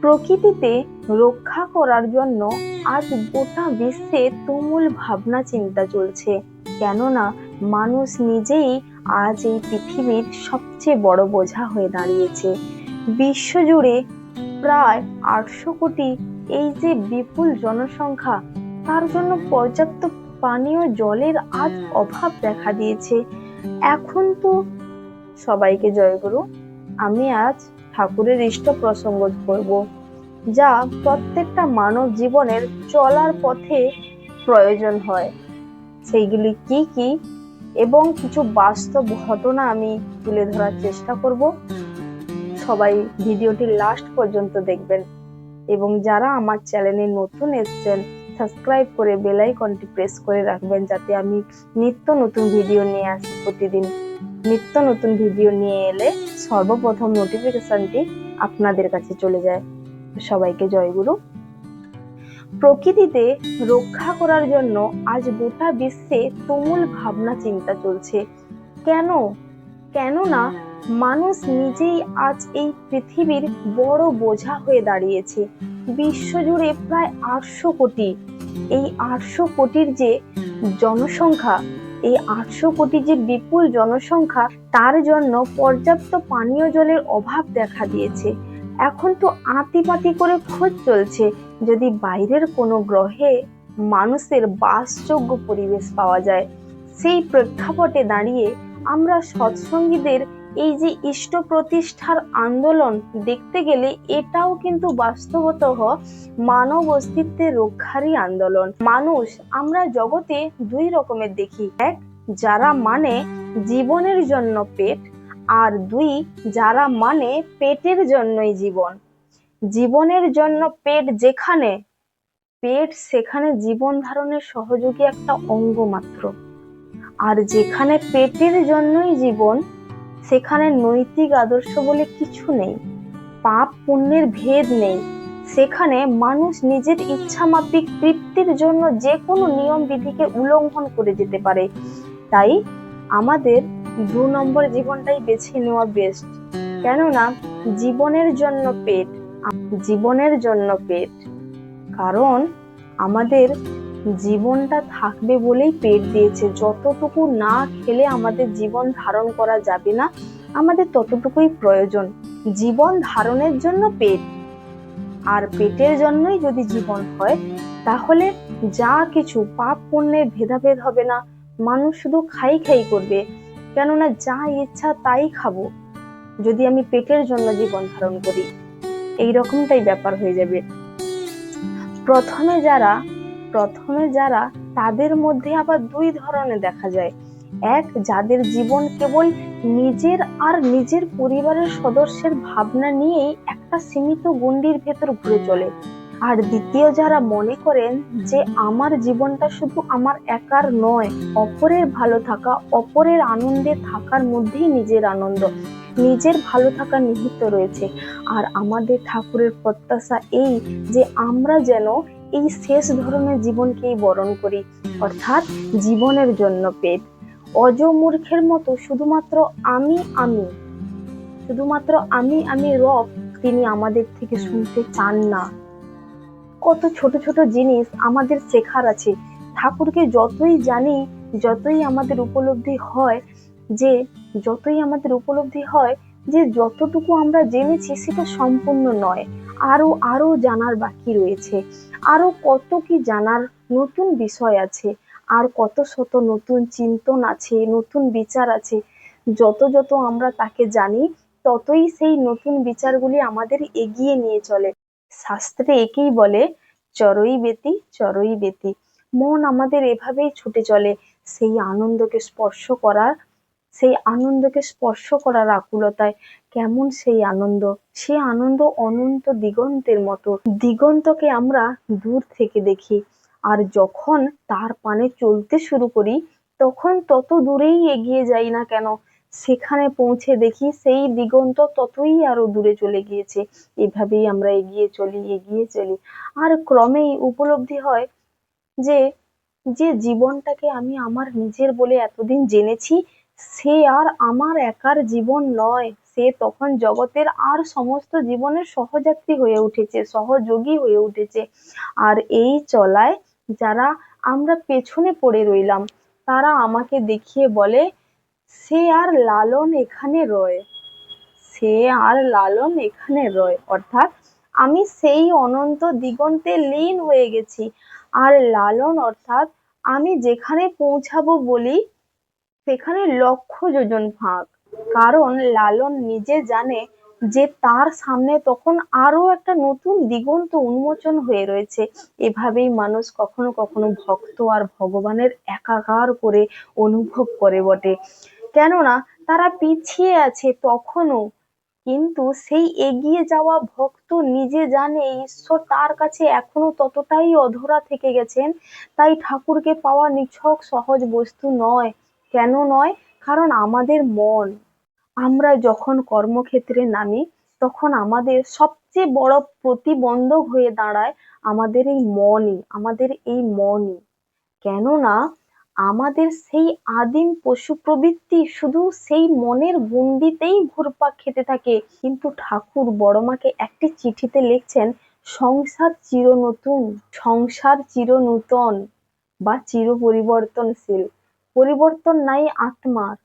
প্রকৃতিতে রক্ষা করার জন্য আজ গোটা বিশ্বে তুমুল ভাবনা চিন্তা চলছে। কেননা মানুষ নিজেই আজ এই পৃথিবীর সবচেয়ে বড় বোঝা হয়ে দাঁড়িয়েছে। বিশ্বজুড়ে প্রায় আটশো কোটি এই যে বিপুল জনসংখ্যা, তার জন্য পর্যাপ্ত পানীয় জলের আজ অভাব দেখা দিয়েছে। এখন তো সবাইকে জয় করু আমি আজ ঠাকুরের ইষ্ট প্রসঙ্গ করব, যা প্রত্যেকটা মানব জীবনের চলার পথে প্রয়োজন হয়। সেইগুলি কি কি এবং কিছু বাস্তব ঘটনা আমি তুলে ধরার চেষ্টা করব। সবাই ভিডিওটি লাস্ট পর্যন্ত দেখবেন এবং যারা আমার চ্যানেলে নতুন এসছেন সাবস্ক্রাইব করে বেল আইকনটি প্রেস করে রাখবেন, যাতে আমি নিত্য নতুন ভিডিও নিয়ে আসি প্রতিদিন। নিত্য নতুন ভিডিও নিয়ে এলে সর্বপ্রথম নোটিফিকেশনটি আপনাদের কাছে চলে যায়। সবাইকে জয়গুরু প্রকৃতিতে রক্ষা করার জন্য আজ গোটা বিশ্বে তুমুল ভাবনা চিন্তা চলছে। কেন? কেননা মানুষ নিজেই আজ এই পৃথিবীর বড় বোঝা হয়ে দাঁড়িয়েছে। বিশ্বজুড়ে প্রায় আটশো কোটি। এই আটশো কোটির যে জনসংখ্যা এই আটশো কোটি যে বিপুল জনসংখ্যা, তার জন্য পর্যাপ্ত পানীয় জলের অভাব দেখা দিয়েছে। এখন তো আতিপাতি করে খোঁজ চলছে, যদি বাইরের কোনো গ্রহে মানুষের বাসযোগ্য পরিবেশ পাওয়া যায়। সেই প্রেক্ষাপটে দাঁড়িয়ে আমরা সৎসঙ্গীদের এই যে ইষ্ট প্রতিষ্ঠার আন্দোলন দেখতে গেলে এটাও কিন্তু বাস্তবত মানব অস্তিত্বের রক্ষারই আন্দোলন। মানুষ, আমরা জগতে দুই রকমের দেখি। এক, যারা মানে জীবনের জন্য পেট, আর দুই, যারা মানে পেটের জন্যই জীবন। জীবনের জন্য পেট যেখানে, পেট সেখানে জীবন ধারণের সহযোগী একটা অঙ্গ মাত্র। আর যেখানে পেটের জন্যই জীবন সেখানে নৈতিক আদর্শ বলে কিছু নেই, পাপ পুণ্যের ভেদ নেই। সেখানে মানুষ নিজের ইচ্ছা মাফিক তৃপ্তির জন্য যে কোনো নিয়ম বিধিকে উল্লঙ্ঘন করে যেতে পারে। তাই আমাদের দু নম্বর জীবনটাই বেছে নেওয়া বেস্ট কেননা, জীবনের জন্য পেট, জীবনের জন্য পেট। কারণ আমাদের জীবনটা থাকবে বলেই পেট দিয়েছে। যতটুকু না খেলে আমাদের জীবন ধারণ করা যাবে না, আমাদের ততটুকুই প্রয়োজন। জীবন ধারণের জন্য পেট। আর পেটের জন্যই যদি জীবন হয়, তাহলে যা কিছু পাপ পুণ্যের ভেদাভেদ হবে না। মানুষ শুধু খাই খাই করবে, কেননা যা ইচ্ছা তাই খাব। যদি আমি পেটের জন্য জীবন ধারণ করি, এই রকমটাই ব্যাপার হয়ে যাবে। প্রথমে যারা প্রথমে যারা তাদের মধ্যে আবার দুই ধরনের দেখা যায়। এক, যাদের জীবন কেবল নিজের আর নিজের পরিবারের সদস্যের ভাবনা নিয়েই একটা সীমিত গণ্ডির ভেতর ঘুরে চলে। আর দ্বিতীয়, যারা মনে করেন যে আমার জীবনটা শুধু আমার একার নয়, অপরের ভালো থাকা, অপরের আনন্দে থাকার মধ্যেই নিজের আনন্দ, নিজের ভালো থাকা নিহিত রয়েছে। আর আমাদের ঠাকুরের প্রত্যাশা এই যে আমরা যেন এই শেষ ধরনের জীবনকেই বরণ করি, অর্থাৎ জীবনের জন্য পেট। অজ মূর্খের মতো শুধুমাত্র আমি আমি, শুধুমাত্র আমি আমি রব তিনি আমাদের থেকে শুনতে চান না। কত ছোট ছোট জিনিস আমাদের শেখার আছে। ঠাকুরকে যতই জানি, যতই আমাদের উপলব্ধি হয়, যে যতই আমাদের উপলব্ধি হয় যে যতটুকু আমরা জেনেছি সেটা সম্পূর্ণ নয়। আরও আরও জানার বাকি রয়েছে। আরও কত কি জানার নতুন বিষয় আছে, আর কত শত নতুন চিন্তন আছে, নতুন বিচার আছে, যত যত আমরা তাকে জানি, ততই সেই নতুন বিচারগুলি আমাদের এগিয়ে নিয়ে চলে। শাস্ত্রে একেই বলে, চরই বেতি চরই বেতি। মন আমাদের এভাবেই ছুটে চলে, সেই আনন্দকে স্পর্শ করার সেই আনন্দকে স্পর্শ করার আকুলতায় কেমন সেই আনন্দ? সে আনন্দ অনন্ত দিগন্তের মতো। দিগন্তকে আমরা দূর থেকে দেখি আর যখন তার পানে চলতে শুরু করি, তখন তত দূরেই এগিয়ে যাই না কেন? সেখানে পৌঁছে দেখি সেই দিগন্ত ততই আরও দূরে চলে গিয়েছে। এভাবেই আমরা এগিয়ে চলি এগিয়ে চলি। আর ক্রমেই উপলব্ধি হয় যে যে জীবনটাকে আমি আমার নিজের বলে এতদিন জেনেছি সে আর আমার একার জীবন নয়। সে তখন জগতের আর সমস্ত জীবনের সহযাত্রী হয়ে উঠেছে, সহযোগী হয়ে উঠেছে। আর এই চলায় যারা আমরা পেছনে পড়ে রইলাম, তারা আমাকে দেখিয়ে বলে, সে আর লালন এখানে রয়। সে আর লালন এখানে রয়। অর্থাৎ আমি সেই অনন্ত দিগন্তে লীন হয়ে গেছি। আর লালন অর্থাৎ আমি যেখানে পৌঁছাবো বলি সেখানে লক্ষ যোজন ফাঁক। কারণ লালন নিজে জানে যে তার সামনে তখন আরও একটা নতুন দিগন্ত উন্মোচন হয়ে রয়েছে। এভাবেই মানুষ কখনো কখনো ভক্ত আর ভগবানের একাকার করে অনুভব করে বটে। কেননা তারা পিছিয়ে আছে তখনও। কিন্তু সেই এগিয়ে যাওয়া ভক্ত নিজে জানে ঈশ্বর তার কাছে এখনও ততটাই অধরা থেকে গেছেন, তাই ঠাকুরকে পাওয়া নিছক সহজ বস্তু নয়। কেন নয়? কারণ আমাদের মন। আমরা যখন কর্মক্ষেত্রে নামি, তখন আমাদের সবচেয়ে বড় প্রতিবন্ধক হয়ে দাঁড়ায় আমাদের এই মনই, আমাদের এই মনই। কেননা, আমাদের সেই আদিম পশু প্রবৃত্তি শুধু সেই মনের গুন্ডিতেই ঘুরপাক খেতে থাকে। কিন্তু ঠাকুর বড়মাকে একটি চিঠিতে লিখছেন, সংসার চির নতুন সংসার চির নূতন বা চির পরিবর্তনশীল পরিবর্তন নাই আত্মার।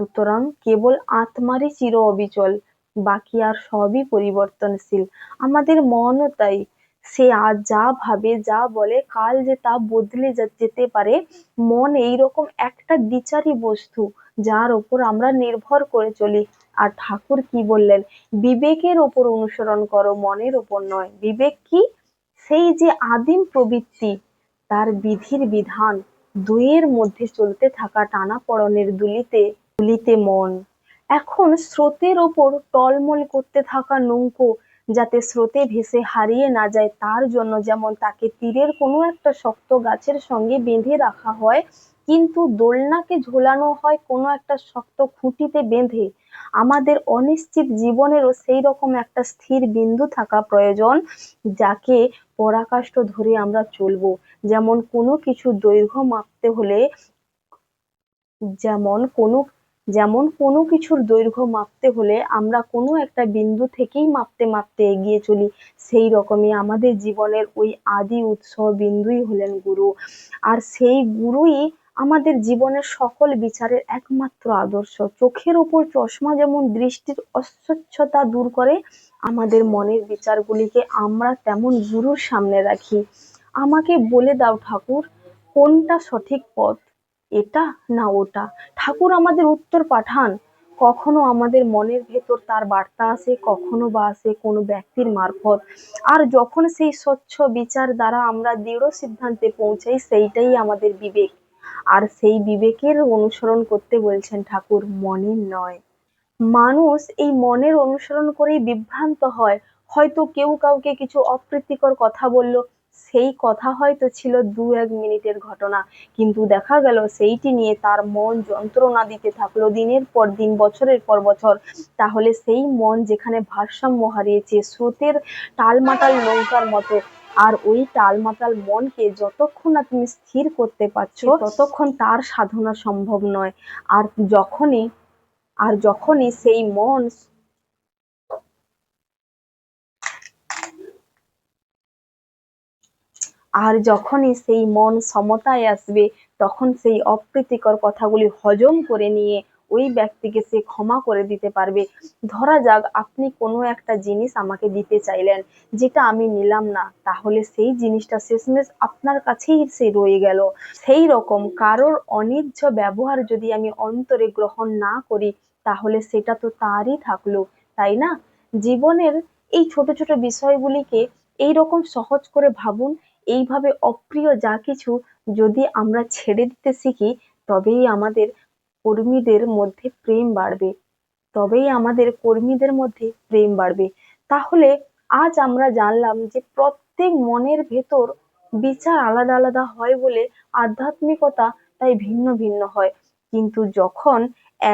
সুতরাং কেবল আত্মারই চির অবিচল, বাকি আর সবই পরিবর্তনশীল। আমাদের মনও তাই। সে আজ যা ভাবে, যা বলে, কাল যে তা বদলে যেতে পারে, মন এইরকম একটা দ্বিচারী বস্তু, যার ওপর আমরা নির্ভর করে চলি। আর ঠাকুর কি বললেন? বিবেকের ওপর অনুসরণ করো, মনের ওপর নয়। বিবেক কি? সেই যে আদিম প্রবৃত্তি, তার বিধির বিধান। দুইয়ের মধ্যে চলতে থাকা টানাপড়নের দুলিতে দুলিতে মন। এখন স্রোতের ওপর টলমল করতে থাকা নৌকো যাতে স্রোতে ভেসে হারিয়ে না যায়, তার জন্য যেমন তাকে তীরের কোনো একটা শক্ত গাছের সঙ্গে বেঁধে রাখা হয় কিন্তু দোলনাকে ঝোলানো হয় কোনো একটা শক্ত খুঁটিতে বেঁধে। আমাদের অনিশ্চিত জীবনেরও সেই রকম একটা স্থির বিন্দু থাকা প্রয়োজন, যাকে পরাকাষ্ঠ ধরে আমরা চলবো। যেমন কোনো কিছু দৈর্ঘ্য মাপতে হলে, যেমন কোনো যেমন কোনো কিছুর দৈর্ঘ্য মাপতে হলে আমরা কোনো একটা বিন্দু থেকেই মাপতে মাপতে এগিয়ে চলি। সেই রকমই আমাদের জীবনের ওই আদি উৎস বিন্দুই হলেন গুরু। আর সেই গুরুই আমাদের জীবনের সকল বিচারের একমাত্র আদর্শ। চোখের ওপর চশমা যেমন দৃষ্টির অস্বচ্ছতা দূর করে, আমাদের মনের বিচারগুলিকে আমরা তেমন গুরুর সামনে রাখি। আমাকে বলে দাও ঠাকুর, কোনটা সঠিক পথ, এটা না ওটা? ঠাকুর আমাদের উত্তর পাঠান। কখনো আমাদের মনের ভেতর তার বার্তা আসে, কখনো বা আসে কোনো ব্যক্তির মারফত। আর যখন সেই স্বচ্ছ বিচার দ্বারা আমরা দৃঢ় সিদ্ধান্তে পৌঁছাই, সেইটাই আমাদের বিবেক। আর সেই বিবেকের অনুসরণ করতে বলছেন ঠাকুর মনের নয়। মানুষ এই মনের অনুসরণ করেই বিভ্রান্ত হয়। হয়তো কেউ কাউকে কিছু অপ্রীতিকর কথা বলল, সেই কথা হয়তো ছিল দু এক মিনিটের ঘটনা। কিন্তু দেখা গেল সেইটি নিয়ে তার মন যন্ত্রণা দিতে থাকল দিনের পর দিন, বছরের পর বছর। তাহলে সেই মন যেখানে ভারসাম্য হারিয়েছে, স্রোতের টালমাটাল নৌকার মতো। আর ওই টালমাটাল মনকে যতক্ষণ না তুমি স্থির করতে পারছ ততক্ষণ তার সাধনা সম্ভব নয়। আর যখনই আর যখনই সেই মন আর যখনই সেই মন সমতায় আসবে তখন সেই অপ্রীতিকর কথাগুলি হজম করে নিয়ে ওই ব্যক্তিকে সে ক্ষমা করে দিতে পারবে। ধরা যাক, আপনি কোনো একটা জিনিস আমাকে দিতে চাইলেন, যেটা আমি নিলাম না। তাহলে সেই জিনিসটা শেষমেশ আপনার কাছেই সে রয়ে গেল। সেই রকম কারোর অনিচ্ছ ব্যবহার যদি আমি অন্তরে গ্রহণ না করি, তাহলে সেটা তো তারই থাকল, তাই না? জীবনের এই ছোট ছোট বিষয়গুলিকে এই রকম সহজ করে ভাবুন, এইভাবে অপ্রিয় যা কিছু যদি আমরা ছেড়ে দিতে শিখি, তবেই আমাদের কর্মীদের মধ্যে প্রেম বাড়বে। তবেই আমাদের কর্মীদের মধ্যে প্রেম বাড়বে। তাহলে আজ আমরা জানলাম যে প্রত্যেক মনের ভেতর বিচার আলাদা আলাদা হয় বলে আধ্যাত্মিকতা তাই ভিন্ন ভিন্ন হয়। কিন্তু যখন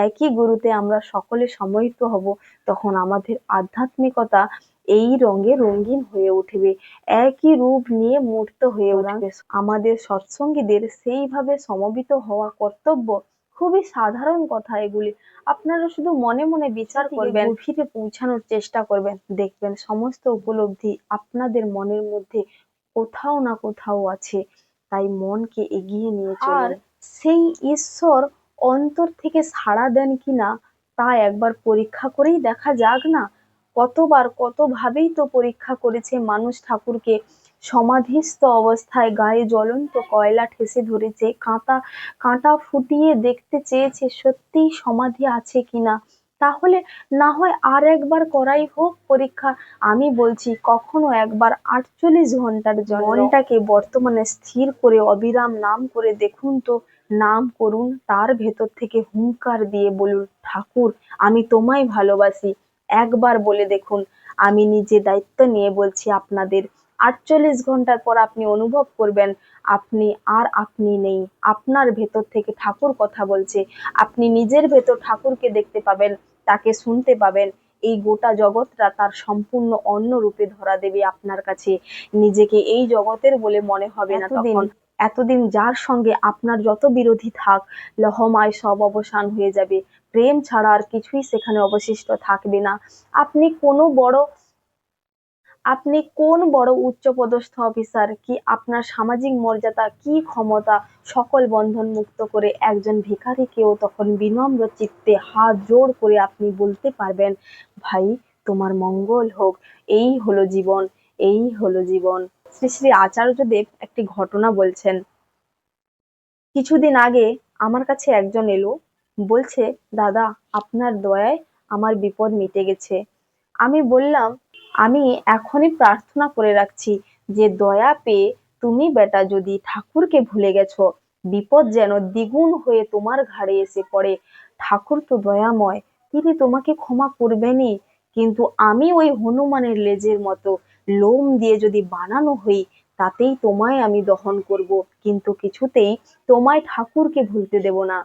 একই গুরুতে আমরা সকলে সমবেত হব, তখন আমাদের আধ্যাত্মিকতা এই রঙে রঙিন হয়ে উঠবে। একই রূপ নিয়ে মূর্ত হয়ে উঠবে। আমাদের সৎসঙ্গীদের সেইভাবে সমবেত হওয়া কর্তব্য খুবই সাধারণ কথা এগুলি। আপনারা শুধু মনে মনে বিচার করবেন গভীরে পৌঁছানোর চেষ্টা করবেন। দেখবেন সমস্ত উপলব্ধি আপনাদের মনের মধ্যে কোথাও না কোথাও আছে। তাই মনকে এগিয়ে নিয়ে আর সেই ঈশ্বর অন্তর থেকে সাড়া দেন কিনা তা একবার পরীক্ষা করেই দেখা যাক না। কতবার কতভাবেই তো পরীক্ষা করেছে মানুষ ঠাকুরকে। সমাধিস্থ অবস্থায় গায়ে জ্বলন্ত কয়লা ঠেসে ধরেছে। কাঁটা কাঁটা ফুটিয়ে দেখতে চেয়েছে, সত্যিই সমাধি আছে কিনা? তাহলে না হয় আর একবার করাই হোক পরীক্ষা। আমি বলছি, কখনো একবার আটচল্লিশ ঘণ্টার জন্য। মনটাকে বর্তমানে স্থির করে অবিরাম নাম করে দেখুন তো, নাম করুন, তার ভেতর থেকে হুঙ্কার দিয়ে বলুন, ঠাকুর, আমি তোমায় ভালোবাসি। একবার বলে দেখুন, আমি নিজে দায়িত্ব নিয়ে বলছি আপনাদের আটচল্লিশ ঘণ্টার পর আপনি অনুভব করবেন আপনি আর আপনি নেই। আপনার ভেতর থেকে ঠাকুর কথা বলছে। আপনি নিজের ভেতর ঠাকুরকে দেখতে পাবেন তাকে শুনতে পাবেন। এই গোটা জগৎটা তার সম্পূর্ণ অন্য রূপে ধরা দেবে আপনার কাছে। নিজেকে এই জগতের বলে মনে হবে না তখন। এতদিন যার সঙ্গে আপনার যত বিরোধী থাক লহমায় সব অবসান হয়ে যাবে। প্রেম ছাড়া আর কিছুই সেখানে অবশিষ্ট থাকবে না। আপনি কোনো বড় আপনি কোন বড় উচ্চপদস্থ অফিসার কি আপনার সামাজিক মর্যাদা, কি ক্ষমতা সকল বন্ধন মুক্ত করে একজন ভিখারিকেও তখন বিনম্র চিত্তে হাত জোড় করে আপনি বলতে পারবেন, ভাই, তোমার মঙ্গল হোক। এই হলো জীবন, এই হলো জীবন। শ্রী শ্রী আচার্যদেব একটি ঘটনা বলছেন। কিছুদিন আগে আমার কাছে একজন এলো, বলছে, দাদা, আপনার দয়ায় আমার বিপদ মিটে গেছে। আমি বললাম আমি এখনই প্রার্থনা করে রাখছি যে দয়া পেয়ে তুমি বেটা যদি ঠাকুরকে ভুলে গেছো, বিপদ যেন দ্বিগুণ হয়ে তোমার ঘাড়ে এসে পড়ে। ঠাকুর তো দয়াময়, তিনি তোমাকে ক্ষমা করবেনই। কিন্তু আমি ওই হনুমানের লেজের মতো লোম দিয়ে যদি বানানো হই, তাতেই তোমায় আমি দহন করব। কিন্তু কিছুতেই তোমায় ঠাকুরকে ভুলতে দেব না।